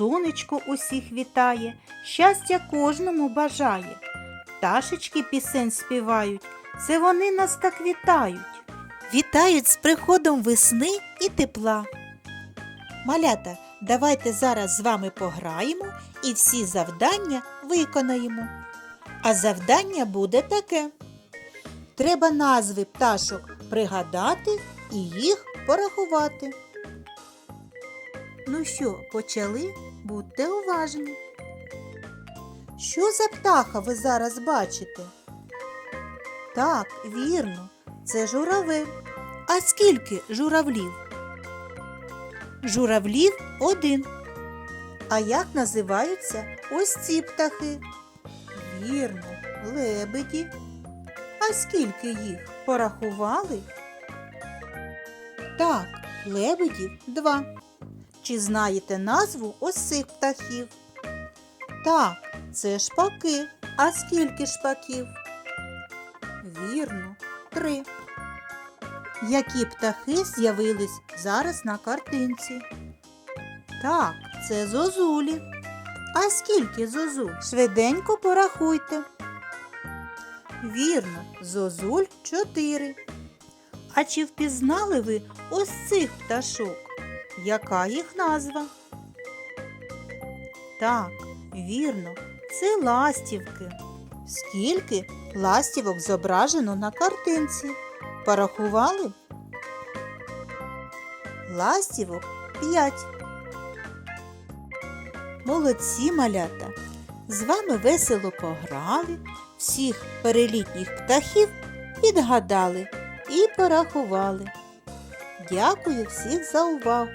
сонечко усіх вітає, щастя кожному бажає. Пташечки пісень співають, це вони нас так вітають. Вітають з приходом весни і тепла. Малята, давайте зараз з вами пограємо і всі завдання виконаємо. А завдання буде таке. Треба назви пташок пригадати і їх порахувати. Ну що, почали? Будьте уважні. Що за птаха ви зараз бачите? Так, вірно, це журавель. А скільки журавлів? Журавлів один. А як називаються ось ці птахи? Вірно, лебеді. А скільки їх порахували? Так, лебедів два. Чи знаєте назву ось цих птахів? Так, це шпаки. А скільки шпаків? Вірно, три. Які птахи з'явились зараз на картинці? Так, це зозулі. А скільки зозуль? Швиденько порахуйте. Вірно, зозуль чотири. А чи впізнали ви ось цих пташок? Яка їх назва? Так, вірно, це ластівки. Скільки ластівок зображено на картинці? Порахували? Ластівок п'ять. Молодці малята. З вами весело пограли, всіх перелітніх птахів підгадали і порахували. Дякую всіх за увагу!